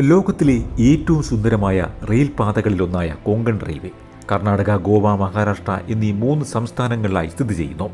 ലോകത്തിലെ ഏറ്റവും സുന്ദരമായ റെയിൽ പാതകളിലൊന്നായ കൊങ്കൺ റെയിൽവേ കർണാടക ഗോവ മഹാരാഷ്ട്ര എന്നീ മൂന്ന് സംസ്ഥാനങ്ങളിലായി സ്ഥിതി ചെയ്യുന്നു.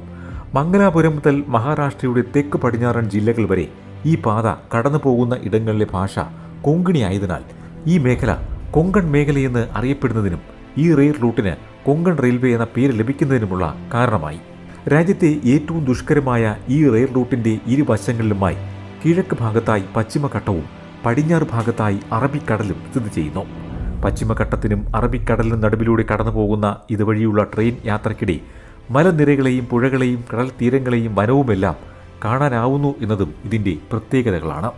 മംഗലാപുരം മുതൽ മഹാരാഷ്ട്രയുടെ തെക്ക് പടിഞ്ഞാറൻ ജില്ലകൾ വരെ ഈ പാത കടന്നു പോകുന്ന ഇടങ്ങളിലെ ഭാഷ കൊങ്കിണിയായതിനാൽ ഈ മേഖല കൊങ്കൺ മേഖലയെന്ന് അറിയപ്പെടുന്നതിനും ഈ റെയിൽ റൂട്ടിന് കൊങ്കൺ റെയിൽവേ എന്ന പേര് ലഭിക്കുന്നതിനുമുള്ള കാരണമായി. രാജ്യത്തെ ഏറ്റവും ദുഷ്കരമായ ഈ റെയിൽ റൂട്ടിന്റെ ഇരുവശങ്ങളിലുമായി കിഴക്ക് ഭാഗത്തായി പശ്ചിമഘട്ടവും പടിഞ്ഞാറ് ഭാഗത്തായി അറബിക്കടലും സ്ഥിതി ചെയ്യുന്നു. പശ്ചിമഘട്ടത്തിനും അറബിക്കടലിനും നടുവിലൂടെ കടന്നു പോകുന്ന ഇതുവഴിയുള്ള ട്രെയിൻ യാത്രയ്ക്കിടെ മലനിരകളെയും പുഴകളെയും കടൽ തീരങ്ങളെയും വനവുമെല്ലാം കാണാനാവുന്നു എന്നതും ഇതിന്റെ പ്രത്യേകതകളാണ്.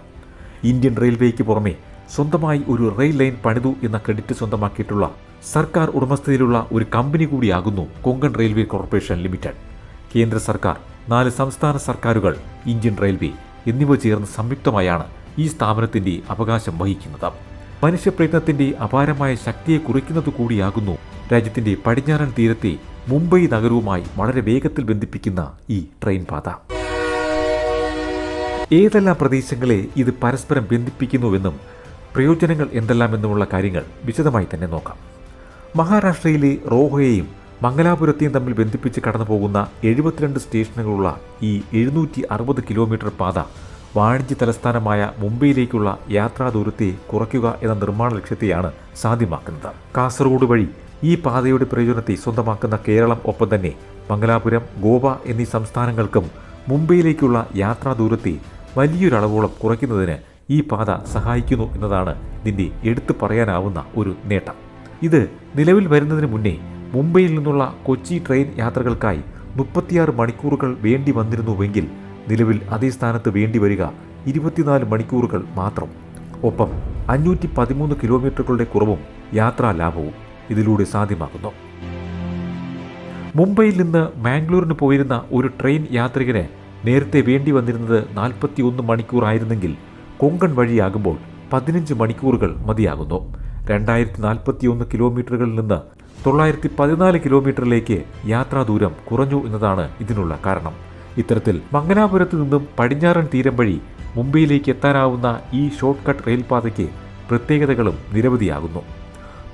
ഇന്ത്യൻ റെയിൽവേക്ക് പുറമെ സ്വന്തമായി ഒരു റെയിൽ ലൈൻ പണിതു എന്ന ക്രെഡിറ്റ് സ്വന്തമാക്കിയിട്ടുള്ള സർക്കാർ ഉടമസ്ഥതയിലുള്ള ഒരു കമ്പനി കൂടിയാകുന്നു കൊങ്കൺ റെയിൽവേ കോർപ്പറേഷൻ ലിമിറ്റഡ്. കേന്ദ്ര സർക്കാർ നാല് സംസ്ഥാന സർക്കാരുകൾ ഇന്ത്യൻ റെയിൽവേ എന്നിവ ചേർന്ന് സംയുക്തമായാണ് ഈ സ്ഥാപനത്തിന്റെ അവകാശം വഹിക്കുന്നത്. മനുഷ്യപ്രയത്നത്തിന്റെ അപാരമായ ശക്തിയെ കുറിക്കുന്നത് കൂടിയാകുന്നു രാജ്യത്തിന്റെ പടിഞ്ഞാറൻ തീരത്തെ മുംബൈ നഗരവുമായി വളരെ വേഗത്തിൽ ബന്ധിപ്പിക്കുന്ന ഈ ട്രെയിൻ പാത. ഏതെല്ലാം പ്രദേശങ്ങളെ ഇത് പരസ്പരം ബന്ധിപ്പിക്കുന്നുവെന്നും പ്രയോജനങ്ങൾ എന്തെല്ലാമെന്നുമുള്ള കാര്യങ്ങൾ വിശദമായി തന്നെ നോക്കാം. മഹാരാഷ്ട്രയിലെ റോഹയെയും മംഗലാപുരത്തെയും തമ്മിൽ ബന്ധിപ്പിച്ച് കടന്നു പോകുന്ന എഴുപത്തിരണ്ട് സ്റ്റേഷനുകളുള്ള ഈ എഴുന്നൂറ്റി അറുപത് കിലോമീറ്റർ പാത വാണിജ്യ തലസ്ഥാനമായ മുംബൈയിലേക്കുള്ള യാത്രാ ദൂരത്തെ കുറയ്ക്കുക എന്ന നിർമ്മാണ ലക്ഷ്യത്തെയാണ് സാധ്യമാക്കുന്നത്. കാസർഗോഡ് വഴി ഈ പാതയുടെ പ്രയോജനത്തെ സ്വന്തമാക്കുന്ന കേരളം ഒപ്പം തന്നെ മംഗലാപുരം ഗോവ എന്നീ സംസ്ഥാനങ്ങൾക്കും മുംബൈയിലേക്കുള്ള യാത്രാ ദൂരത്തെ വലിയൊരളവോളം കുറയ്ക്കുന്നതിന് ഈ പാത സഹായിക്കുന്നു എന്നതാണ് ഇതിന്റെ എടുത്തു പറയാനാവുന്ന ഒരു നേട്ടം. ഇത് നിലവിൽ വരുന്നതിന് മുന്നേ മുംബൈയിൽ നിന്നുള്ള കൊച്ചി ട്രെയിൻ യാത്രകൾക്കായി മുപ്പത്തിയാറ് മണിക്കൂറുകൾ വേണ്ടി വന്നിരുന്നുവെങ്കിൽ നിലവിൽ അതേ സ്ഥാനത്ത് വേണ്ടി വരിക ഇരുപത്തിനാല് മണിക്കൂറുകൾ മാത്രം. ഒപ്പം അഞ്ഞൂറ്റി പതിമൂന്ന് കിലോമീറ്ററുകളുടെ കുറവും യാത്രാ ലാഭവും ഇതിലൂടെ സാധ്യമാകുന്നു. മുംബൈയിൽ നിന്ന് മാംഗ്ലൂരിന് പോയിരുന്ന ഒരു ട്രെയിൻ യാത്രികന് നേരത്തെ വേണ്ടി വന്നിരുന്നത് നാൽപ്പത്തിയൊന്ന് മണിക്കൂറായിരുന്നെങ്കിൽ കൊങ്കൺ വഴിയാകുമ്പോൾ പതിനഞ്ച് മണിക്കൂറുകൾ മതിയാകുന്നു. രണ്ടായിരത്തി നാൽപ്പത്തിയൊന്ന് കിലോമീറ്ററുകളിൽ നിന്ന് തൊള്ളായിരത്തി പതിനാല് കിലോമീറ്ററിലേക്ക് യാത്രാ ദൂരം കുറഞ്ഞു എന്നതാണ് ഇതിനുള്ള കാരണം. ഇത്തരത്തിൽ മംഗലാപുരത്ത് നിന്നും പടിഞ്ഞാറൻ തീരം വഴി മുംബൈയിലേക്ക് എത്താനാവുന്ന ഈ ഷോർട്ട് കട്ട് റെയിൽപാതയ്ക്ക് പ്രത്യേകതകളും നിരവധിയാകുന്നു.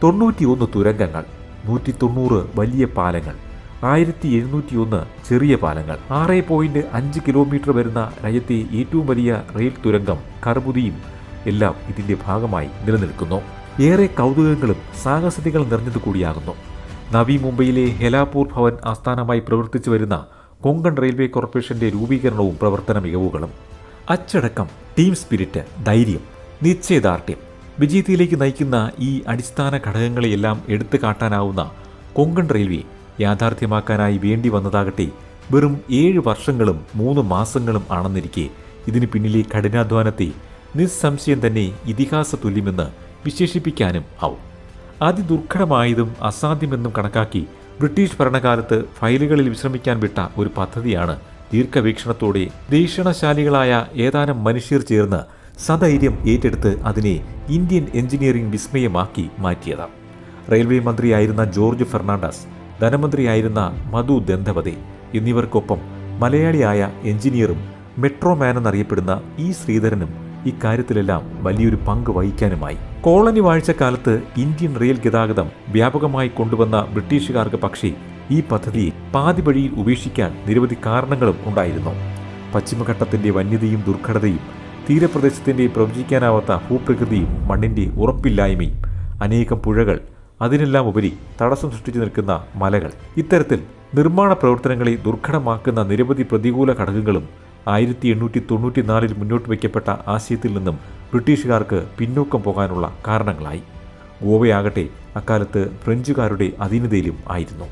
തൊണ്ണൂറ്റിയൊന്ന് തുരങ്കങ്ങൾ നൂറ്റി തൊണ്ണൂറ് വലിയ പാലങ്ങൾ ആയിരത്തി എഴുന്നൂറ്റിയൊന്ന് ചെറിയ പാലങ്ങൾ ആറ് പോയിന്റ് അഞ്ച് കിലോമീറ്റർ വരുന്ന രാജ്യത്തെ ഏറ്റവും വലിയ റെയിൽ തുരങ്കം കറുപുതിയും എല്ലാം ഇതിന്റെ ഭാഗമായി നിലനിൽക്കുന്നു. ഏറെ കൗതുകങ്ങളും സാഹസികങ്ങളും നിറഞ്ഞതു കൂടിയാകുന്നു നവി മുംബൈയിലെ ഹെലാപൂർ ഭവൻ ആസ്ഥാനമായി പ്രവർത്തിച്ചു വരുന്ന കൊങ്കൺ റെയിൽവേ കോർപ്പറേഷന്റെ രൂപീകരണവും പ്രവർത്തന മികവുകളും. അച്ചടക്കം ടീം സ്പിരിറ്റ് ധൈര്യം നിശ്ചയദാർഢ്യം. വിജയത്തിലേക്ക് നയിക്കുന്ന ഈ അടിസ്ഥാന ഘടകങ്ങളെയെല്ലാം എടുത്തു കാട്ടാനാവുന്ന കൊങ്കൺ റെയിൽവേ യാഥാർത്ഥ്യമാക്കാനായി വേണ്ടി വന്നതാകട്ടെ വെറും ഏഴ് വർഷങ്ങളും മൂന്ന് മാസങ്ങളും ആണെന്നിരിക്കെ ഇതിന് പിന്നിലെ കഠിനാധ്വാനത്തെ നിസ്സംശയം തന്നെ ഇതിഹാസ തുല്യമെന്ന് വിശേഷിപ്പിക്കാനും ആവും. അതിദുർഘടമായതും അസാധ്യമെന്നും കണക്കാക്കി ബ്രിട്ടീഷ് ഭരണകാലത്ത് ഫയലുകളിൽ വിശ്രമിക്കാൻ വിട്ട ഒരു പദ്ധതിയാണ് ദീർഘവീക്ഷണത്തോടെ ദീക്ഷണശാലികളായ ഏതാനും മനുഷ്യർ ചേർന്ന് സധൈര്യം ഏറ്റെടുത്ത് അതിനെ ഇന്ത്യൻ എഞ്ചിനീയറിംഗ് വിസ്മയമാക്കി മാറ്റിയത്. റെയിൽവേ മന്ത്രിയായിരുന്ന ജോർജ് ഫെർണാണ്ടസ് ധനമന്ത്രിയായിരുന്ന മധു ദന്തപതി എന്നിവർക്കൊപ്പം മലയാളിയായ എഞ്ചിനീയറും മെട്രോമാൻ എന്നറിയപ്പെടുന്ന ഇ ശ്രീധരനും ഇക്കാര്യത്തിലെല്ലാം വലിയൊരു പങ്ക് വഹിക്കാനുമായി. കോളനി വാഴ്ചക്കാലത്ത് ഇന്ത്യൻ റെയിൽ ഗതാഗതം വ്യാപകമായി കൊണ്ടുവന്ന ബ്രിട്ടീഷുകാർക്ക് പക്ഷേ ഈ പദ്ധതി പാതി വഴിയിൽ ഉപേക്ഷിക്കാൻ നിരവധി കാരണങ്ങളും ഉണ്ടായിരുന്നു. പശ്ചിമഘട്ടത്തിന്റെ വന്യതയും ദുർഘടതയും തീരപ്രദേശത്തിന്റെ പ്രവചിക്കാനാവാത്ത ഭൂപ്രകൃതിയും മണ്ണിന്റെ ഉറപ്പില്ലായ്മയും അനേകം പുഴകൾ അതിനെല്ലാം ഉപരി തടസ്സം സൃഷ്ടിച്ചു നിൽക്കുന്ന മലകൾ. ഇത്തരത്തിൽ നിർമ്മാണ പ്രവർത്തനങ്ങളെ ദുർഘടമാക്കുന്ന നിരവധി പ്രതികൂല ഘടകങ്ങളും ആയിരത്തി എണ്ണൂറ്റി തൊണ്ണൂറ്റി നാലിൽ മുന്നോട്ട് വയ്ക്കപ്പെട്ട ആശയത്തിൽ നിന്നും ബ്രിട്ടീഷുകാർക്ക് പിന്നോക്കം പോകാനുള്ള കാരണങ്ങളായി. ഗോവയാകട്ടെ അക്കാലത്ത് ഫ്രഞ്ചുകാരുടെ അധീനതയിലും ആയിരുന്നു.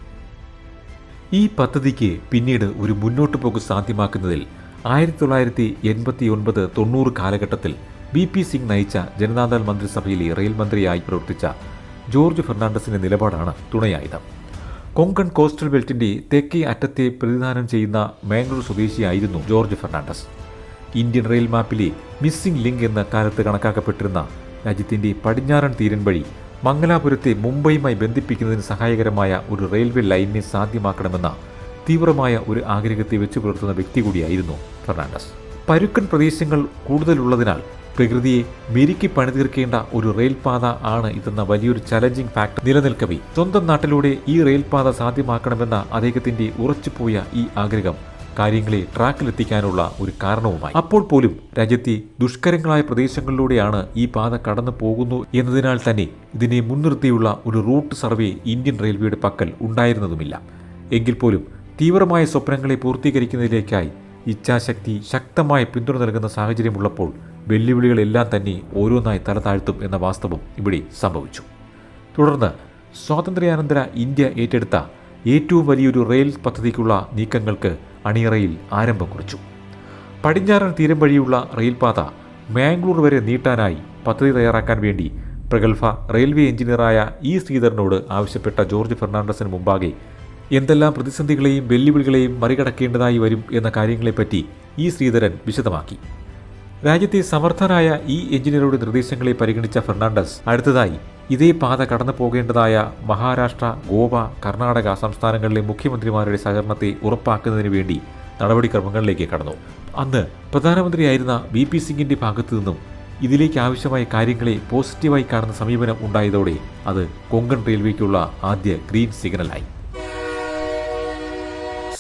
ഈ പദ്ധതിക്ക് പിന്നീട് ഒരു മുന്നോട്ട് പോക്ക് സാധ്യമാക്കുന്നതിൽ ആയിരത്തി തൊള്ളായിരത്തി എൺപത്തി ഒൻപത് തൊണ്ണൂറ് കാലഘട്ടത്തിൽ ബി പി സിംഗ് നയിച്ച ജനതാദൾ മന്ത്രിസഭയിലെ റെയിൽ മന്ത്രിയായി പ്രവർത്തിച്ച ജോർജ് ഫെർണാണ്ടസിന്റെ നിലപാടാണ് തുണയായത്. കൊങ്കൺ കോസ്റ്റൽ ബെൽറ്റിന്റെ തെക്കേ അറ്റത്തെ പ്രതിദാനം ചെയ്യുന്ന മാംഗ്ലൂർ സ്വദേശിയായിരുന്നു ജോർജ് ഫെർണാണ്ടസ്. ഇന്ത്യൻ റെയിൽ മാപ്പിലെ മിസ്സിംഗ് ലിങ്ക് എന്ന കാലത്ത് കണക്കാക്കപ്പെട്ടിരുന്ന രാജ്യത്തിന്റെ പടിഞ്ഞാറൻ തീരൻ വഴി മംഗലാപുരത്തെ മുംബൈയുമായി ബന്ധിപ്പിക്കുന്നതിന് സഹായകരമായ ഒരു റെയിൽവേ ലൈനിനെ സാധ്യമാക്കണമെന്ന തീവ്രമായ ഒരു ആഗ്രഹത്തെ വെച്ചു പുലർത്തുന്ന വ്യക്തി കൂടിയായിരുന്നു ഫെർണാണ്ടസ്. പരുക്കൻ പ്രദേശങ്ങൾ കൂടുതലുള്ളതിനാൽ പ്രകൃതിയെ മെരുക്കി പണിതീർക്കേണ്ട ഒരു റെയിൽപാത ആണ് ഇതെന്ന വലിയൊരു ചലഞ്ചിങ് ഫാക്ടർ നിലനിൽക്കവി. സ്വന്തം നാട്ടിലൂടെ ഈ റെയിൽപാത സാധ്യമാക്കണമെന്ന അദ്ദേഹത്തിന്റെ ഉറച്ചുപോയ ഈ ആഗ്രഹം കാര്യങ്ങളെ ട്രാക്കിലെത്തിക്കാനുള്ള ഒരു കാരണവുമായി. അപ്പോൾ പോലും രാജ്യത്തെ ദുഷ്കരങ്ങളായ പ്രദേശങ്ങളിലൂടെയാണ് ഈ പാത കടന്നു പോകുന്നു എന്നതിനാൽ തന്നെ ഇതിനെ മുൻനിർത്തിയുള്ള ഒരു റൂട്ട് സർവേ ഇന്ത്യൻ റെയിൽവേയുടെ പക്കൽ ഉണ്ടായിരുന്നതുമില്ല. എങ്കിൽ പോലും തീവ്രമായ സ്വപ്നങ്ങളെ പൂർത്തീകരിക്കുന്നതിലേക്കായി ഇച്ഛാശക്തി ശക്തമായ പിന്തുണ നൽകുന്ന സാഹചര്യമുള്ളപ്പോൾ വെല്ലുവിളികളെല്ലാം തന്നെ ഓരോന്നായി തല താഴ്ത്തും എന്ന വാസ്തവം ഇവിടെ സംഭവിച്ചു. തുടർന്ന് സ്വാതന്ത്ര്യാനന്തര ഇന്ത്യ ഏറ്റെടുത്ത ഏറ്റവും വലിയൊരു റെയിൽ പദ്ധതിക്കുള്ള നീക്കങ്ങൾക്ക് അണിയറയിൽ ആരംഭം കുറിച്ചു. പടിഞ്ഞാറൻ തീരം വഴിയുള്ള റെയിൽപാത മാംഗ്ലൂർ വരെ നീട്ടാനായി പദ്ധതി തയ്യാറാക്കാൻ വേണ്ടി പ്രഗത്ഭ റെയിൽവേ എഞ്ചിനീയറായ ഇ ശ്രീധരനോട് ആവശ്യപ്പെട്ട ജോർജ് ഫെർണാണ്ടസിന് മുമ്പാകെ എന്തെല്ലാം പ്രതിസന്ധികളെയും വെല്ലുവിളികളെയും മറികടക്കേണ്ടതായി വരും എന്ന കാര്യങ്ങളെപ്പറ്റി ഇ ശ്രീധരൻ വിശദമാക്കി. രാജ്യത്തെ സമർത്ഥനായ ഈ എഞ്ചിനീയറുടെ നിർദ്ദേശങ്ങളെ പരിഗണിച്ച ഫെർണാണ്ടസ് അടുത്തതായി ഇതേ പാത കടന്നു പോകേണ്ടതായ മഹാരാഷ്ട്ര ഗോവ കർണാടക സംസ്ഥാനങ്ങളിലെ മുഖ്യമന്ത്രിമാരുടെ സഹകരണത്തെ ഉറപ്പാക്കുന്നതിന് വേണ്ടി നടപടിക്രമങ്ങളിലേക്ക് കടന്നു. അന്ന് പ്രധാനമന്ത്രിയായിരുന്ന വി പി സിംഗിന്റെ ഭാഗത്തു നിന്നും ഇതിലേക്ക് ആവശ്യമായ കാര്യങ്ങളെ പോസിറ്റീവായി കാണുന്ന സമീപനം ഉണ്ടായതോടെ അത് കൊങ്കൺ റെയിൽവേക്കുള്ള ആദ്യ ഗ്രീൻ സിഗ്നലായി.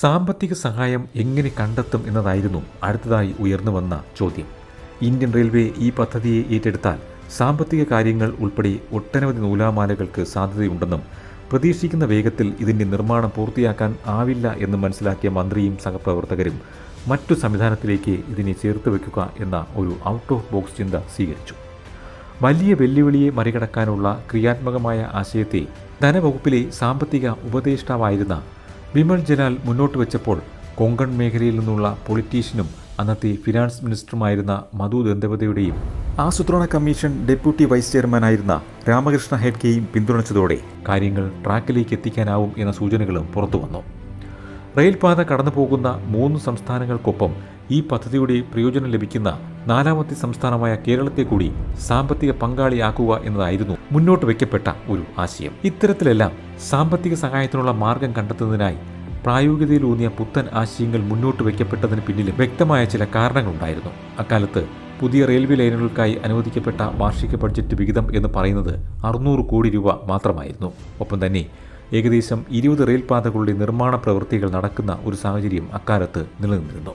സാമ്പത്തിക സഹായം എങ്ങനെ കണ്ടെത്തും എന്നതായിരുന്നു അടുത്തതായി ഉയർന്നു വന്ന ചോദ്യം. ഇന്ത്യൻ റെയിൽവേ ഈ പദ്ധതിയെ ഏറ്റെടുത്താൽ സാമ്പത്തിക കാര്യങ്ങൾ ഉൾപ്പെടെ ഒട്ടനവധി നൂലാമാലകൾക്ക് സാധ്യതയുണ്ടെന്നും പ്രതീക്ഷിക്കുന്ന വേഗത്തിൽ ഇതിന്റെ നിർമ്മാണം പൂർത്തിയാക്കാൻ ആവില്ല എന്ന് മനസ്സിലാക്കിയ മന്ത്രിയും സഹപ്രവർത്തകരും മറ്റു സംവിധാനത്തിലേക്ക് ഇതിനെ ചേർത്ത് വയ്ക്കുക എന്ന ഒരു ഔട്ട് ഓഫ് ബോക്സ് ചിന്ത സ്വീകരിച്ചു. വലിയ വെല്ലുവിളിയെ മറികടക്കാനുള്ള ക്രിയാത്മകമായ ആശയത്തെ ധനവകുപ്പിലെ സാമ്പത്തിക ഉപദേഷ്ടാവായിരുന്ന വിമൽ ജലാൽ മുന്നോട്ട് വെച്ചപ്പോൾ കൊങ്കൺ മേഖലയിൽ നിന്നുള്ള പൊളിറ്റീഷ്യനും അന്നത്തെ ഫിനാൻസ് മിനിസ്റ്ററുമായിരുന്ന മധു ദന്തപതിയുടെയും ആസൂത്രണ കമ്മീഷൻ ഡെപ്യൂട്ടി വൈസ് ചെയർമാനായിരുന്ന രാമകൃഷ്ണ ഹെഡ്കെയും പിന്തുണച്ചതോടെ കാര്യങ്ങൾ ട്രാക്കിലേക്ക് എത്തിക്കാനാവും എന്ന സൂചനകളും പുറത്തുവന്നു. റെയിൽപാത കടന്നു പോകുന്ന മൂന്ന് സംസ്ഥാനങ്ങൾക്കൊപ്പം ഈ പദ്ധതിയുടെ പ്രയോജനം ലഭിക്കുന്ന നാലാമത്തെ സംസ്ഥാനമായ കേരളത്തെ കൂടി സാമ്പത്തിക പങ്കാളിയാക്കുക എന്നതായിരുന്നു മുന്നോട്ട് വയ്ക്കപ്പെട്ട ഒരു ആശയം. ഇത്തരത്തിലെല്ലാം സാമ്പത്തിക സഹായത്തിനുള്ള മാർഗം കണ്ടെത്തുന്നതിനായി പ്രായോഗികതയിലൂന്നിയ പുത്തൻ ആശയങ്ങൾ മുന്നോട്ട് വയ്ക്കപ്പെട്ടതിന് പിന്നിലും വ്യക്തമായ ചില കാരണങ്ങളുണ്ടായിരുന്നു. അക്കാലത്ത് പുതിയ റെയിൽവേ ലൈനുകൾക്കായി അനുവദിക്കപ്പെട്ട വാർഷിക ബഡ്ജറ്റ് വിഹിതം എന്ന് പറയുന്നത് അറുന്നൂറ് കോടി രൂപ മാത്രമായിരുന്നു. ഒപ്പം തന്നെ ഏകദേശം ഇരുപത് റെയിൽപാതകളുടെ നിർമ്മാണ പ്രവൃത്തികൾ നടക്കുന്ന ഒരു സാഹചര്യം അക്കാലത്ത് നിലനിന്നിരുന്നു.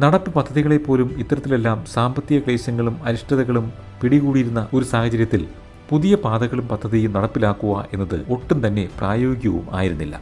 നടപ്പ് പദ്ധതികളെപ്പോലും ഇത്തരത്തിലെല്ലാം സാമ്പത്തിക ക്ലേശങ്ങളും അരിഷ്ടതകളും പിടികൂടിയിരുന്ന ഒരു സാഹചര്യത്തിൽ പുതിയ പാതകളും പദ്ധതിയും നടപ്പിലാക്കുക എന്നത് ഒട്ടും തന്നെ പ്രായോഗികവും ആയിരുന്നില്ല.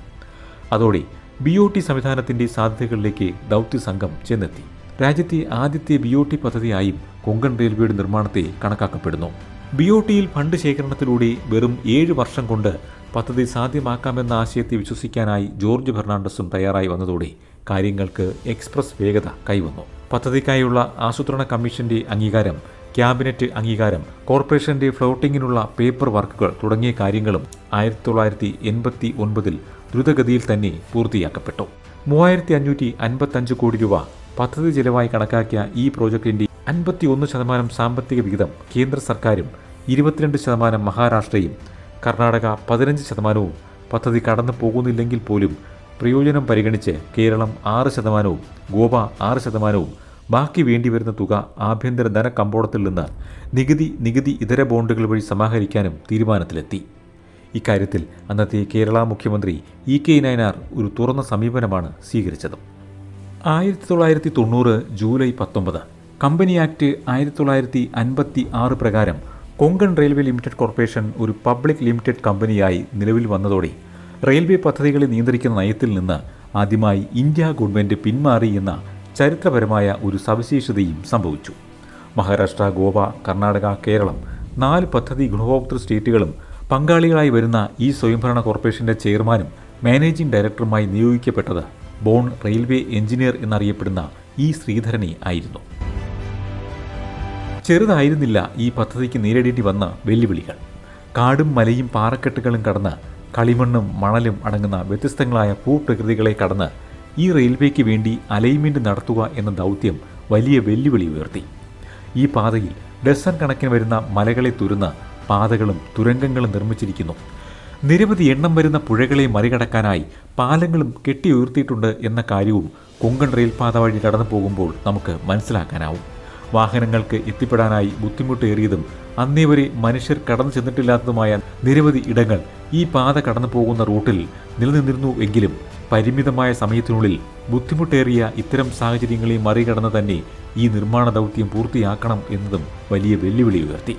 അതോടെ ബി ഒ ടി സംവിധാനത്തിന്റെ സാധ്യതകളിലേക്ക് ദൗത്യ സംഘം ചെന്നെത്തി. രാജ്യത്തെ ആദ്യത്തെ ബി ഒ ടി പദ്ധതിയായും കൊങ്കൺ റെയിൽവേയുടെ നിർമ്മാണത്തെ കണക്കാക്കപ്പെടുന്നു. ബി ഒ ടിയിൽ ഫണ്ട് ശേഖരണത്തിലൂടെ വെറും ഏഴ് വർഷം കൊണ്ട് പദ്ധതി സാധ്യമാക്കാമെന്ന ആശയത്തെ വിശ്വസിക്കാനായി ജോർജ് ഫെർണാണ്ടസും തയ്യാറായി വന്നതോടെ കാര്യങ്ങൾക്ക് എക്സ്പ്രസ് വേഗത കൈവന്നു. പദ്ധതിക്കായുള്ള ആസൂത്രണ കമ്മീഷന്റെ അംഗീകാരം ക്യാബിനറ്റ് അംഗീകാരം കോർപ്പറേഷന്റെ ഫ്ലോട്ടിങ്ങിനുള്ള പേപ്പർ വർക്കുകൾ തുടങ്ങിയ കാര്യങ്ങളും ആയിരത്തി തൊള്ളായിരത്തി എൺപത്തി ഒൻപതിൽ ദ്രുതഗതിയിൽ തന്നെ പൂർത്തിയാക്കപ്പെട്ടു. മൂവായിരത്തി അഞ്ഞൂറ്റി അൻപത്തഞ്ച് കോടി രൂപ പദ്ധതി ചെലവായി കണക്കാക്കിയ ഈ പ്രോജക്ടിന്റെ അൻപത്തി ഒന്ന് ശതമാനം സാമ്പത്തിക വിഹിതം കേന്ദ്ര സർക്കാരും ഇരുപത്തിരണ്ട് ശതമാനം മഹാരാഷ്ട്രയും കർണാടക പതിനഞ്ച് ശതമാനവും പദ്ധതി കടന്നു പോകുന്നില്ലെങ്കിൽ പോലും പ്രയോജനം പരിഗണിച്ച് കേരളം ആറ് ശതമാനവും ഗോവ ആറ് ശതമാനവും ബാക്കി വേണ്ടിവരുന്ന തുക ആഭ്യന്തര ധന കമ്പോളത്തിൽ നിന്ന് നികുതി നികുതി ഇതര ബോണ്ടുകൾ വഴി സമാഹരിക്കാനും തീരുമാനത്തിലെത്തി. ഇക്കാര്യത്തിൽ അന്നത്തെ കേരള മുഖ്യമന്ത്രി ഇ കെ നയനാർ ഒരു തുറന്ന സമീപനമാണ് സ്വീകരിച്ചത്. ആയിരത്തി തൊള്ളായിരത്തി തൊണ്ണൂറ് ജൂലൈ പത്തൊമ്പത് കമ്പനി ആക്ട് ആയിരത്തി തൊള്ളായിരത്തി അൻപത്തി ആറ് പ്രകാരം കൊങ്കൺ റെയിൽവേ ലിമിറ്റഡ് കോർപ്പറേഷൻ ഒരു പബ്ലിക് ലിമിറ്റഡ് കമ്പനിയായി നിലവിൽ വന്നതോടെ റെയിൽവേ പദ്ധതികളെ നിയന്ത്രിക്കുന്ന നയത്തിൽ നിന്ന് ആദ്യമായി ഇന്ത്യ ഗവൺമെന്റ് പിന്മാറി എന്ന ചരിത്രപരമായ ഒരു സവിശേഷതയും സംഭവിച്ചു. മഹാരാഷ്ട്ര ഗോവ കർണാടക കേരളം നാല് പദ്ധതി ഗുണഭോക്തൃ സ്റ്റേറ്റുകളും പങ്കാളികളായി വരുന്ന ഈ സ്വയംഭരണ കോർപ്പറേഷന്റെ ചെയർമാനും മാനേജിംഗ് ഡയറക്ടറുമായി നിയോഗിക്കപ്പെട്ടത് ബോൺ റെയിൽവേ എഞ്ചിനീയർ എന്നറിയപ്പെടുന്ന ഇ ശ്രീധരനെ ആയിരുന്നു. ചെറുതായിരുന്നില്ല ഈ പദ്ധതിക്ക് നേരിടേണ്ടി വന്ന വെല്ലുവിളികൾ. കാടും മലയും പാറക്കെട്ടുകളും കടന്ന് കളിമണ്ണും മണലും അടങ്ങുന്ന വ്യത്യസ്തങ്ങളായ ഭൂപ്രകൃതികളെ കടന്ന് ഈ റെയിൽവേക്ക് വേണ്ടി അലൈൻമെന്റ് നടത്തുക എന്ന ദൗത്യം വലിയ വെല്ലുവിളി ഉയർത്തി. ഈ പാതയിൽ ഡസൺ കണക്കിന് വരുന്ന മലകളെ തുരുന്ന പാതകളും തുരങ്കങ്ങളും നിർമ്മിച്ചിരിക്കുന്നു. നിരവധി എണ്ണം വരുന്ന പുഴകളെ മറികടക്കാനായി പാലങ്ങളും കെട്ടിയുയർത്തിയിട്ടുണ്ട് എന്ന കാര്യവും കൊങ്കൺ റെയിൽപാത വഴി കടന്നു പോകുമ്പോൾ നമുക്ക് മനസ്സിലാക്കാനാവും. വാഹനങ്ങൾക്ക് എത്തിപ്പെടാനായി ബുദ്ധിമുട്ടേറിയതും അന്നേ വരെ മനുഷ്യർ കടന്നു ചെന്നിട്ടില്ലാത്തതുമായ നിരവധി ഇടങ്ങൾ ഈ പാത കടന്നു പോകുന്ന റൂട്ടിൽ നിലനിന്നിരുന്നു എങ്കിലും പരിമിതമായ സമയത്തിനുള്ളിൽ ബുദ്ധിമുട്ടേറിയ ഇത്തരം സാഹചര്യങ്ങളെ മറികടന്ന് തന്നെ ഈ നിർമ്മാണ ദൗത്യം പൂർത്തിയാക്കണം എന്നതും വലിയ വെല്ലുവിളി ഉയർത്തി.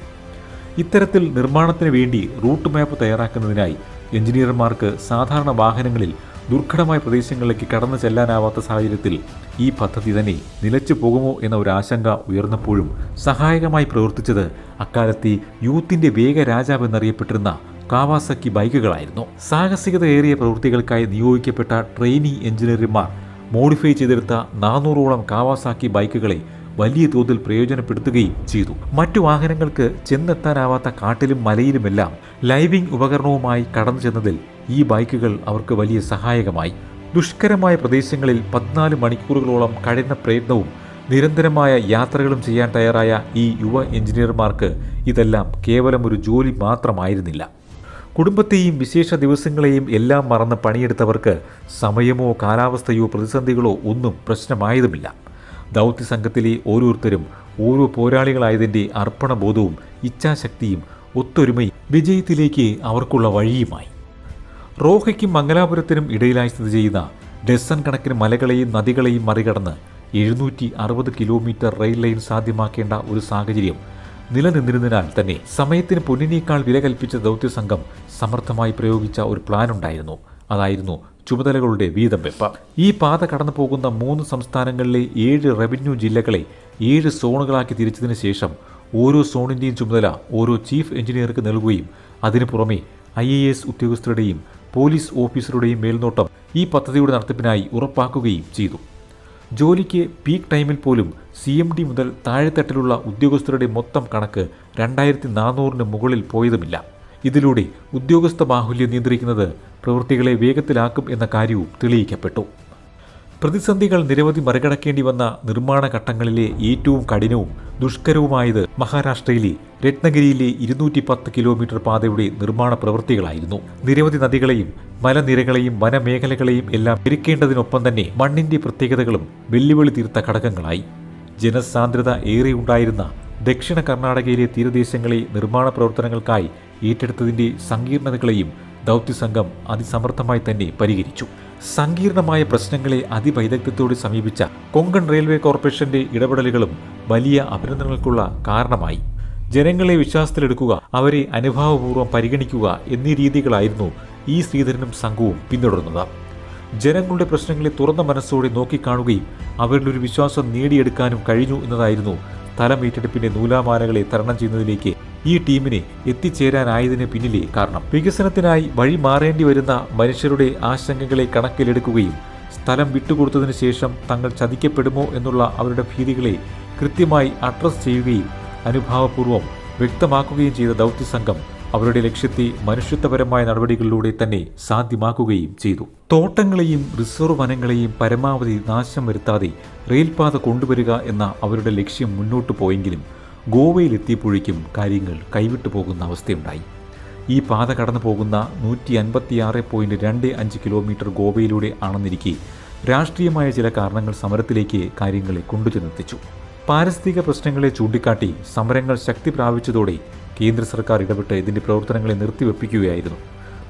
ഇത്തരത്തിൽ നിർമ്മാണത്തിന് വേണ്ടി റൂട്ട് മാപ്പ് തയ്യാറാക്കുന്നതിനായി എഞ്ചിനീയർമാർക്ക് സാധാരണ വാഹനങ്ങളിൽ ദുർഘടമായ പ്രദേശങ്ങളിലേക്ക് കടന്നു ചെല്ലാനാവാത്ത സാഹചര്യത്തിൽ ഈ പദ്ധതി തന്നെ നിലച്ചു പോകുമോ എന്ന ഒരു ആശങ്ക ഉയർന്നപ്പോഴും സഹായകമായി പ്രവർത്തിച്ചത് അക്കാലത്തെ യൂത്തിന്റെ വേഗരാജാവ് എന്നറിയപ്പെട്ടിരുന്ന കാവാസക്കി ബൈക്കുകളായിരുന്നു. സാഹസികതയേറിയ പ്രവൃത്തികൾക്കായി നിയോഗിക്കപ്പെട്ട ട്രെയിനി എഞ്ചിനീയർമാർ മോഡിഫൈ ചെയ്തെടുത്ത നാനൂറോളം കാവാസാക്കി ബൈക്കുകളെ വലിയ തോതിൽ പ്രയോജനപ്പെടുത്തുകയും ചെയ്തു. മറ്റു വാഹനങ്ങൾക്ക് ചെന്നെത്താനാവാത്ത കാട്ടിലും മലയിലുമെല്ലാം ലൈവിംഗ് ഉപകരണവുമായി കടന്നു ചെന്നതിൽ ഈ ബൈക്കുകൾ അവർക്ക് വലിയ സഹായകമായി. ദുഷ്കരമായ പ്രദേശങ്ങളിൽ പതിനാല് മണിക്കൂറുകളോളം കഠിന പ്രയത്നവും നിരന്തരമായ യാത്രകളും ചെയ്യാൻ തയ്യാറായ ഈ യുവ എഞ്ചിനീയർമാർക്ക് ഇതെല്ലാം കേവലം ഒരു ജോലി മാത്രമായിരുന്നില്ല. കുടുംബത്തെയും വിശേഷ ദിവസങ്ങളെയും എല്ലാം മറന്ന് പണിയെടുത്തവർക്ക് സമയമോ കാലാവസ്ഥയോ പ്രതിസന്ധികളോ ഒന്നും പ്രശ്നമായതുമില്ല. ദൗത്യ സംഘത്തിലെ ഓരോരുത്തരും ഓരോ പോരാളികളായതിന്റെ അർപ്പണബോധവും ഇച്ഛാശക്തിയും ഒത്തൊരുമയും വിജയത്തിലേക്ക് അവർക്കുള്ള വഴിയുമായി. റോഹയ്ക്കും മംഗലാപുരത്തിനും ഇടയിലായി സ്ഥിതി ചെയ്യുന്ന ഡസൺ കണക്കിന് മലകളെയും നദികളെയും മറികടന്ന് എഴുന്നൂറ്റി അറുപത് കിലോമീറ്റർ റെയിൽ ലൈൻ സാധ്യമാക്കേണ്ട ഒരു സാഹചര്യം നിലനിന്നിരുന്നതിനാൽ തന്നെ സമയത്തിന് പൊന്നിനേക്കാൾ വില കൽപ്പിച്ച ദൗത്യസംഘം സമർത്ഥമായി പ്രയോഗിച്ച ഒരു പ്ലാൻ ഉണ്ടായിരുന്നു. അതായിരുന്നു ചുമതലകളുടെ വീതം വെപ്പ് ഈ പാത കടന്നു പോകുന്ന മൂന്ന് സംസ്ഥാനങ്ങളിലെ ഏഴ് റവന്യൂ ജില്ലകളെ ഏഴ് സോണുകളാക്കി തിരിച്ചതിന് ശേഷം ഓരോ സോണിന്റെയും ചുമതല ഓരോ ചീഫ് എഞ്ചിനീയർക്ക് നൽകുകയും അതിനു പുറമെ ഐ എ എസ് ഉദ്യോഗസ്ഥരുടെയും പോലീസ് ഓഫീസറുടെയും മേൽനോട്ടം ഈ പദ്ധതിയുടെ നടത്തിപ്പിനായി ഉറപ്പാക്കുകയും ചെയ്തു. ജോലിക്ക് പീക്ക് ടൈമിൽ പോലും സി എം ഡി മുതൽ താഴെത്തട്ടിലുള്ള ഉദ്യോഗസ്ഥരുടെ മൊത്തം കണക്ക് രണ്ടായിരത്തി നാനൂറിന് മുകളിൽ പോയതുമില്ല. ഇതിലൂടെ ഉദ്യോഗസ്ഥ ബാഹുല്യം നിയന്ത്രിക്കുന്നത് പ്രവൃത്തികളെ വേഗത്തിലാക്കും എന്ന കാര്യവും തെളിയിക്കപ്പെട്ടു. പ്രതിസന്ധികൾ നിരവധി മറികടക്കേണ്ടി വന്ന നിർമ്മാണ ഘട്ടങ്ങളിലെ ഏറ്റവും കഠിനവും ദുഷ്കരവുമായത് മഹാരാഷ്ട്രയിലെ രത്നഗിരിയിലെ ഇരുന്നൂറ്റി പത്ത് കിലോമീറ്റർ പാതയുടെ നിർമ്മാണ പ്രവൃത്തികളായിരുന്നു. നിരവധി നദികളെയും മലനിരകളെയും വനമേഖലകളെയും എല്ലാം പിരിക്കേണ്ടതിനൊപ്പം തന്നെ മണ്ണിന്റെ പ്രത്യേകതകളും വെല്ലുവിളി തീർത്ത ഘടകങ്ങളായി. ജനസാന്ദ്രത ഏറെയുണ്ടായിരുന്ന ദക്ഷിണ കർണാടകയിലെ തീരദേശങ്ങളെ നിർമ്മാണ പ്രവർത്തനങ്ങൾക്കായി ഏറ്റെടുത്തതിന്റെ സങ്കീർണതകളെയും ദൗത്യസംഘം അതിസമർത്ഥമായി തന്നെ പരിഹരിച്ചു. സങ്കീർണമായ പ്രശ്നങ്ങളെ അതിവൈദഗ്ധ്യത്തോട് സമീപിച്ച കൊങ്കൺ റെയിൽവേ കോർപ്പറേഷന്റെ ഇടപെടലുകളും വലിയ അഭിനന്ദനങ്ങൾക്കുള്ള കാരണമായി. ജനങ്ങളെ വിശ്വാസത്തിലെടുക്കുക അവരെ അനുഭാവപൂർവം പരിഗണിക്കുക എന്നീ രീതികളായിരുന്നു ഈ ശ്രീധരനും സംഘവും പിന്തുടർന്നത്. ജനങ്ങളുടെ പ്രശ്നങ്ങളെ തുറന്ന മനസ്സോടെ നോക്കിക്കാണുകയും അവരിൽ ഒരു വിശ്വാസം നേടിയെടുക്കാനും കഴിഞ്ഞു എന്നതായിരുന്നു സ്ഥലം ഏറ്റെടുപ്പിന്റെ നൂലാമാലകളെ തരണം ചെയ്യുന്നതിലേക്ക് ഈ ടീമിനെ എത്തിച്ചേരാനായതിന് പിന്നിലെ കാരണം. വികസനത്തിനായി വഴി മാറേണ്ടി വരുന്ന മനുഷ്യരുടെ ആശങ്കകളെ കണക്കിലെടുക്കുകയും സ്ഥലം വിട്ടുകൊടുത്തതിനു ശേഷം തങ്ങൾ ചതിക്കപ്പെടുമോ എന്നുള്ള അവരുടെ ഭീതികളെ കൃത്യമായി അഡ്രസ് ചെയ്യുകയും അനുഭാവപൂർവം വ്യക്തമാക്കുകയും ചെയ്ത ദൗത്യസംഘം അവരുടെ ലക്ഷ്യത്തെ മനുഷ്യത്വപരമായ നടപടികളിലൂടെ തന്നെ സാധ്യമാക്കുകയും ചെയ്തു. തോട്ടങ്ങളെയും റിസർവ് വനങ്ങളെയും പരമാവധി നാശം വരുത്താതെ റെയിൽപാത കൊണ്ടുവരിക എന്ന അവരുടെ ലക്ഷ്യം മുന്നോട്ട് പോയെങ്കിലും ഗോവയിലെത്തിയപ്പോഴേക്കും കാര്യങ്ങൾ കൈവിട്ടു പോകുന്ന അവസ്ഥയുണ്ടായി. ഈ പാത കടന്നു പോകുന്ന നൂറ്റി അൻപത്തിയാറ് പോയിന്റ് രണ്ട് അഞ്ച് കിലോമീറ്റർ ഗോവയിലൂടെ ആണെന്നിരിക്കെ രാഷ്ട്രീയമായ ചില കാരണങ്ങൾ സമരത്തിലേക്ക് കാര്യങ്ങളെ കൊണ്ടുചെന്നെത്തിച്ചു. പാരിസ്ഥിതിക പ്രശ്നങ്ങളെ ചൂണ്ടിക്കാട്ടി സമരങ്ങൾ ശക്തി പ്രാപിച്ചതോടെ കേന്ദ്ര സർക്കാർ ഇടപെട്ട് ഇതിന്റെ പ്രവർത്തനങ്ങളെ നിർത്തിവെപ്പിക്കുകയായിരുന്നു.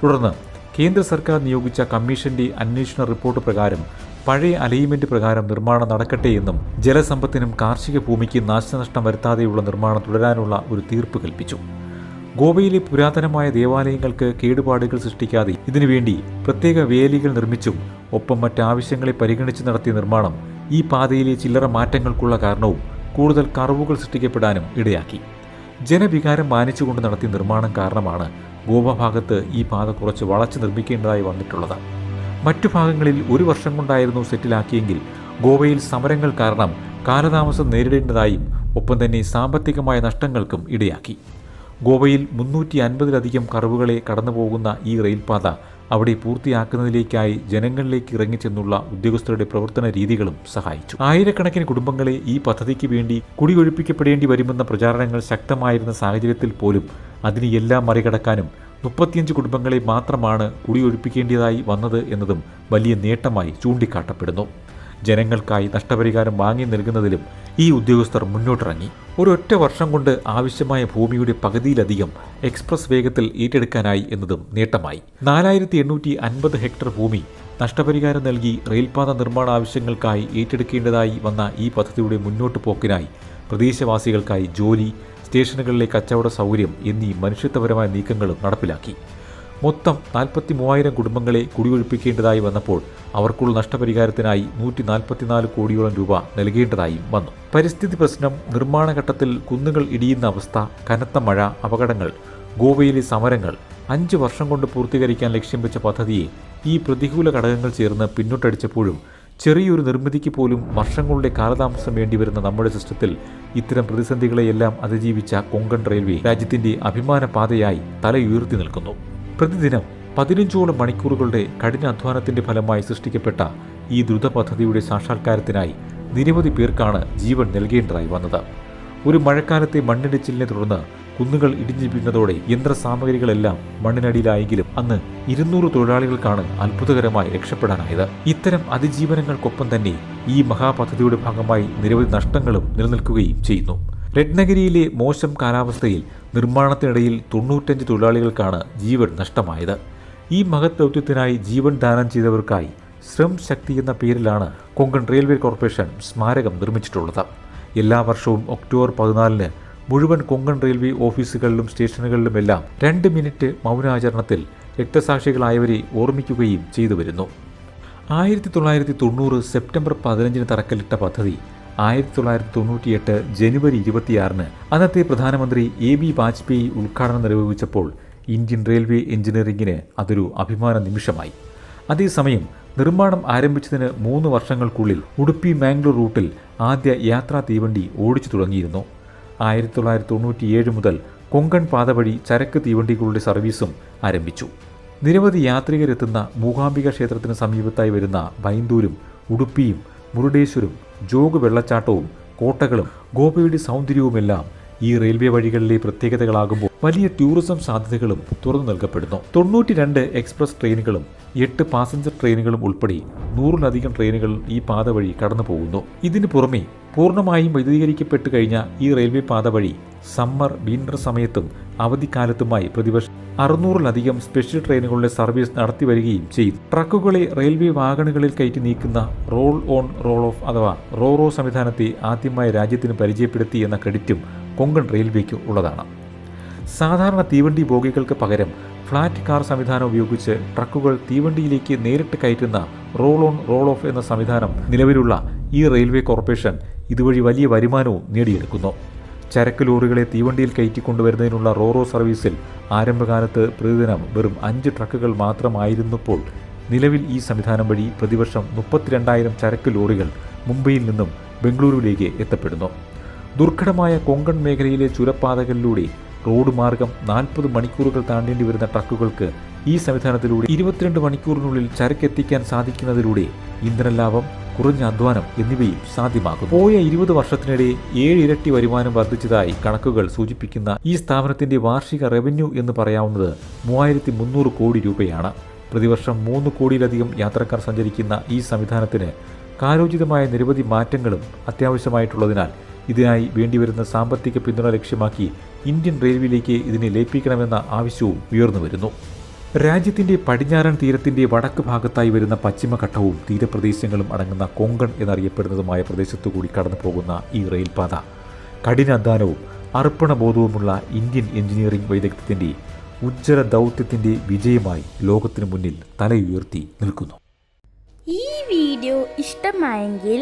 തുടർന്ന് കേന്ദ്ര സർക്കാർ നിയോഗിച്ച കമ്മീഷന്റെ അന്വേഷണ റിപ്പോർട്ട് പ്രകാരം പഴയ അലൈൻമെന്റ് പ്രകാരം നിർമ്മാണം നടക്കട്ടെ എന്നും ജലസമ്പത്തിനും കാർഷിക ഭൂമിക്ക് നാശനഷ്ടം വരുത്താതെയുള്ള നിർമ്മാണം തുടരാനുള്ള ഒരു തീർപ്പ് കൽപ്പിച്ചു. ഗോവയിലെ പുരാതനമായ ദേവാലയങ്ങൾക്ക് കേടുപാടുകൾ സൃഷ്ടിക്കാതെ ഇതിനുവേണ്ടി പ്രത്യേക വേലികൾ നിർമ്മിച്ചും ഒപ്പം മറ്റാവശ്യങ്ങളെ പരിഗണിച്ച് നടത്തിയ നിർമ്മാണം ഈ പാതയിലെ ചില്ലറ മാറ്റങ്ങൾക്കുള്ള കാരണവും കൂടുതൽ കറവുകൾ സൃഷ്ടിക്കപ്പെടാനും ഇടയാക്കി. ജനവികാരം മാനിച്ചുകൊണ്ട് നടത്തിയ നിർമ്മാണം കാരണമാണ് ഗോവ ഭാഗത്ത് ഈ പാത കുറച്ച് വളച്ച് നിർമ്മിക്കേണ്ടതായി വന്നിട്ടുള്ളത്. മറ്റു ഭാഗങ്ങളിൽ ഒരു വർഷം കൊണ്ടായിരുന്നു സെറ്റിലാക്കിയെങ്കിൽ ഗോവയിൽ സമരങ്ങൾ കാരണം കാലതാമസം നേരിടേണ്ടതായും ഒപ്പം തന്നെ സാമ്പത്തികമായ നഷ്ടങ്ങൾക്കും ഇടയാക്കി. ഗോവയിൽ മുന്നൂറ്റി അൻപതിലധികം കർവുകളെ കടന്നുപോകുന്ന ഈ റെയിൽപാത അവിടെ പൂർത്തിയാക്കുന്നതിലേക്കായി ജനങ്ങളിലേക്ക് ഇറങ്ങിച്ചെന്നുള്ള ഉദ്യോഗസ്ഥരുടെ പ്രവർത്തന രീതികളും സഹായിച്ചു. ആയിരക്കണക്കിന് കുടുംബങ്ങളെ ഈ പദ്ധതിക്ക് വേണ്ടി കുടിയൊഴിപ്പിക്കപ്പെടേണ്ടി വരുമെന്ന പ്രചാരണങ്ങൾ ശക്തമായിരുന്ന സാഹചര്യത്തിൽ പോലും അതിനെ എല്ലാം മറികടക്കാനും മുപ്പത്തിയഞ്ച് കുടുംബങ്ങളെ മാത്രമാണ് കുടിയൊഴിപ്പിക്കേണ്ടതായി വന്നത് എന്നതും വലിയ നേട്ടമായി ചൂണ്ടിക്കാട്ടപ്പെടുന്നു. ജനങ്ങൾക്കായി നഷ്ടപരിഹാരം വാങ്ങി നൽകുന്നതിലും ഈ ഉദ്യോഗസ്ഥർ മുന്നോട്ടിറങ്ങി. ഒരൊറ്റ വർഷം കൊണ്ട് ആവശ്യമായ ഭൂമിയുടെ പകുതിയിലധികം എക്സ്പ്രസ് വേഗത്തിൽ ഏറ്റെടുക്കാനായി എന്നതും നേട്ടമായി. നാലായിരത്തി എണ്ണൂറ്റി അൻപത് ഹെക്ടർ ഭൂമി നഷ്ടപരിഹാരം നൽകി റെയിൽപാത നിർമ്മാണ ആവശ്യങ്ങൾക്കായി ഏറ്റെടുക്കേണ്ടതായി വന്ന ഈ പദ്ധതിയുടെ മുന്നോട്ട് പോക്കിനായി പ്രദേശവാസികൾക്കായി ജോലി സ്റ്റേഷനുകളിലെ കച്ചവട സൗകര്യം എന്നീ മനുഷ്യത്വപരമായ നീക്കങ്ങളും നടപ്പിലാക്കി. മൊത്തം നാൽപ്പത്തി മൂവായിരം കുടുംബങ്ങളെ കുടിയൊഴിപ്പിക്കേണ്ടതായി വന്നപ്പോൾ അവർക്കുള്ള നഷ്ടപരിഹാരത്തിനായി നൂറ്റി നാൽപ്പത്തിനാല് കോടിയോളം രൂപ നൽകേണ്ടതായും വന്നു. പരിസ്ഥിതി പ്രശ്നം നിർമ്മാണ ഘട്ടത്തിൽ കുന്നുകൾ ഇടിയുന്ന അവസ്ഥ കനത്ത മഴ അപകടങ്ങൾ ഗോവയിലെ സമരങ്ങൾ അഞ്ച് വർഷം കൊണ്ട് പൂർത്തീകരിക്കാൻ ലക്ഷ്യം വെച്ച പദ്ധതിയെ ഈ പ്രതികൂല ഘടകങ്ങൾ ചേർന്ന് പിന്നോട്ടടിച്ചപ്പോഴും ചെറിയൊരു നിർമ്മിതിക്ക് പോലും വർഷങ്ങളുടെ കാലതാമസം വേണ്ടിവരുന്ന നമ്മുടെ സിസ്റ്റത്തിൽ ഇത്തരം പ്രതിസന്ധികളെയെല്ലാം അതിജീവിച്ച കൊങ്കൺ റെയിൽവേ രാജ്യത്തിന്റെ അഭിമാന പാതയായി തലയുയർത്തി നിൽക്കുന്നു. പ്രതിദിനം പതിനഞ്ചോളം മണിക്കൂറുകളുടെ കഠിന അധ്വാനത്തിന്റെ ഫലമായി സൃഷ്ടിക്കപ്പെട്ട ഈ ദ്രുത പദ്ധതിയുടെ സാക്ഷാത്കാരത്തിനായി നിരവധി പേർക്കാണ് ജീവൻ നൽകേണ്ടതായി വന്നത്. ഒരു മഴക്കാലത്തെ മണ്ണിടിച്ചിലിനെ തുടർന്ന് കുന്നുകൾ ഇടിഞ്ഞു വീഴുന്നതോടെ യന്ത്രസാമഗ്രികളെല്ലാം മണ്ണിനടിയിലായെങ്കിലും അന്ന് ഇരുന്നൂറ് തൊഴിലാളികൾക്കാണ് അത്ഭുതകരമായി രക്ഷപ്പെടാനായത്. ഇത്തരം അതിജീവനങ്ങൾക്കൊപ്പം തന്നെ ഈ മഹാപദ്ധതിയുടെ ഭാഗമായി നിരവധി നഷ്ടങ്ങളും നിലനിൽക്കുകയും ചെയ്യുന്നു. രത്നഗിരിയിലെ മോശം കാലാവസ്ഥയിൽ നിർമ്മാണത്തിനിടയിൽ തൊണ്ണൂറ്റഞ്ച് തൊഴിലാളികൾക്കാണ് ജീവൻ നഷ്ടമായത്. ഈ മഹത് ദൗത്യത്തിനായി ജീവൻ ദാനം ചെയ്തവർക്കായി ശ്രം ശക്തി എന്ന പേരിലാണ് കൊങ്കൺ റെയിൽവേ കോർപ്പറേഷൻ സ്മാരകം നിർമ്മിച്ചിട്ടുള്ളത്. എല്ലാ വർഷവും ഒക്ടോബർ പതിനാലിന് മുഴുവൻ കൊങ്കൺ റെയിൽവേ ഓഫീസുകളിലും സ്റ്റേഷനുകളിലുമെല്ലാം രണ്ട് മിനിറ്റ് മൗനാചരണത്തിൽ രക്തസാക്ഷികളായവരെ ഓർമ്മിക്കുകയും ചെയ്തു വരുന്നു ആയിരത്തി തൊള്ളായിരത്തി തൊണ്ണൂറ് സെപ്റ്റംബർ പതിനഞ്ചിന് തറക്കല്ലിട്ട പദ്ധതി ആയിരത്തി തൊള്ളായിരത്തി തൊണ്ണൂറ്റിയെട്ട് ജനുവരി ഇരുപത്തിയാറിന് അന്നത്തെ പ്രധാനമന്ത്രി എ ബി വാജ്പേയി ഉദ്ഘാടനം നിർവഹിച്ചപ്പോൾ ഇന്ത്യൻ റെയിൽവേ എഞ്ചിനീയറിംഗിന് അതൊരു അഭിമാന നിമിഷമായി. അതേസമയം നിർമ്മാണം ആരംഭിച്ചതിന് മൂന്ന് വർഷങ്ങൾക്കുള്ളിൽ ഉടുപ്പി മാംഗ്ലൂർ റൂട്ടിൽ ആദ്യ യാത്രാ തീവണ്ടി ഓടിച്ചു തുടങ്ങിയിരുന്നു. ആയിരത്തി തൊള്ളായിരത്തി തൊണ്ണൂറ്റിയേഴ് മുതൽ കൊങ്കൺ പാത വഴി ചരക്ക് തീവണ്ടികളുടെ സർവീസും ആരംഭിച്ചു. നിരവധി യാത്രികരെത്തുന്ന മൂകാംബിക ക്ഷേത്രത്തിന് സമീപത്തായി വരുന്ന ബൈന്ദൂരും ഉടുപ്പിയും മുരുടേശ്വരും ജോഗ് വെള്ളച്ചാട്ടവും കോട്ടകളും ഗോപയുടെ സൗന്ദര്യവുമെല്ലാം ഈ റെയിൽവേ വഴികളിലെ പ്രത്യേകതകളാകുമ്പോൾ വലിയ ടൂറിസം സാധ്യതകളും തുറന്നു നൽകപ്പെടുന്നു. തൊണ്ണൂറ്റി രണ്ട് എക്സ്പ്രസ് ട്രെയിനുകളും എട്ട് പാസഞ്ചർ ട്രെയിനുകളും ഉൾപ്പെടെ നൂറിലധികം ട്രെയിനുകൾ ഈ പാത വഴി കടന്നു പോകുന്നു. ഇതിനു പുറമെ പൂർണമായും വൈദ്യുതീകരിക്കപ്പെട്ടു കഴിഞ്ഞ ഈ റെയിൽവേ പാത വഴി സമ്മർ വിന്റർ സമയത്തും അവധിക്കാലത്തുമായി പ്രതിവർഷം അറുന്നൂറിലധികം സ്പെഷ്യൽ ട്രെയിനുകളുടെ സർവീസ് നടത്തി വരികയും ചെയ്യും ട്രക്കുകളെ റെയിൽവേ വാഗണുകളിൽ കയറ്റി നീക്കുന്ന റോൾ ഓൺ റോൾ ഓഫ് അഥവാ റോറോ സംവിധാനത്തെ ആദ്യമായി രാജ്യത്തിന് പരിചയപ്പെടുത്തി എന്ന ക്രെഡിറ്റും കൊങ്കൺ റെയിൽവേക്ക് ഉള്ളതാണ്. സാധാരണ തീവണ്ടി ബോഗികൾക്ക് പകരം ഫ്ലാറ്റ് കാർ സംവിധാനം ഉപയോഗിച്ച് ട്രക്കുകൾ തീവണ്ടിയിലേക്ക് നേരിട്ട് കയറ്റുന്ന റോൾ ഓൺ റോൾ ഓഫ് എന്ന സംവിധാനം നിലവിലുള്ള ഈ റെയിൽവേ കോർപ്പറേഷൻ ഇതുവഴി വലിയ വരുമാനവും നേടിയെടുക്കുന്നു. ചരക്ക് ലോറികളെ തീവണ്ടിയിൽ കയറ്റിക്കൊണ്ടുവരുന്നതിനുള്ള റോറോ സർവീസിൽ ആരംഭകാലത്ത് പ്രതിദിനം വെറും അഞ്ച് ട്രക്കുകൾ മാത്രമായിരുന്നപ്പോൾ നിലവിൽ ഈ സംവിധാനം വഴി പ്രതിവർഷം മുപ്പത്തിരണ്ടായിരം ചരക്ക് ലോറികൾ മുംബൈയിൽ നിന്നും ബംഗളൂരുവിലേക്ക് എത്തപ്പെടുന്നു. ദുർഘടമായ കൊങ്കൺ മേഖലയിലെ ചുരപ്പാതകളിലൂടെ റോഡ് മാർഗം നാൽപ്പത് മണിക്കൂറുകൾ താണ്ടേണ്ടി വരുന്ന ട്രക്കുകൾക്ക് ഈ സംവിധാനത്തിലൂടെ ഇരുപത്തിരണ്ട് മണിക്കൂറിനുള്ളിൽ ചരക്കെത്തിക്കാൻ സാധിക്കുന്നതിലൂടെ ഇന്ധനലാഭം കുറഞ്ഞ അധ്വാനം എന്നിവയും സാധ്യമാകും പോയ ഇരുപത് വർഷത്തിനിടെ ഏഴ് ഇരട്ടി വരുമാനം വർദ്ധിച്ചതായി കണക്കുകൾ സൂചിപ്പിക്കുന്ന ഈ സ്ഥാപനത്തിന്റെ വാർഷിക റവന്യൂ എന്ന് പറയാവുന്നത് മൂവായിരത്തി മുന്നൂറ് കോടി രൂപയാണ്. പ്രതിവർഷം മൂന്ന് കോടിയിലധികം യാത്രക്കാർ സഞ്ചരിക്കുന്ന ഈ സംവിധാനത്തിന് കാലോചിതമായ നിരവധി മാറ്റങ്ങളും അത്യാവശ്യമായിട്ടുള്ളതിനാൽ ഇതിനായി വേണ്ടിവരുന്ന സാമ്പത്തിക പിന്തുണ ലക്ഷ്യമാക്കി ഇന്ത്യൻ റെയിൽവേയിലേക്ക് ഇതിനെ ലയിപ്പിക്കണമെന്ന ആവശ്യവും ഉയർന്നുവരുന്നു രാജ്യത്തിന്റെ പടിഞ്ഞാറൻ തീരത്തിന്റെ വടക്ക് ഭാഗത്തായി വരുന്ന പശ്ചിമഘട്ടവും തീരപ്രദേശങ്ങളും അടങ്ങുന്ന കൊങ്കൺ എന്നറിയപ്പെടുന്നതുമായ പ്രദേശത്തുകൂടി കടന്നു പോകുന്ന ഈ റെയിൽപാത. കഠിനാധ്വാനവും അർപ്പണബോധവുമുള്ള ഇന്ത്യൻ എഞ്ചിനീയറിംഗ് വൈദഗ്ധ്യത്തിന്റെ ഉജ്ജ്വല ദൗത്യത്തിന്റെ വിജയമായി ലോകത്തിനു മുന്നിൽ തലയുയർത്തി നിൽക്കുന്നു. ഈ വീഡിയോ ഇഷ്ടമായെങ്കിൽ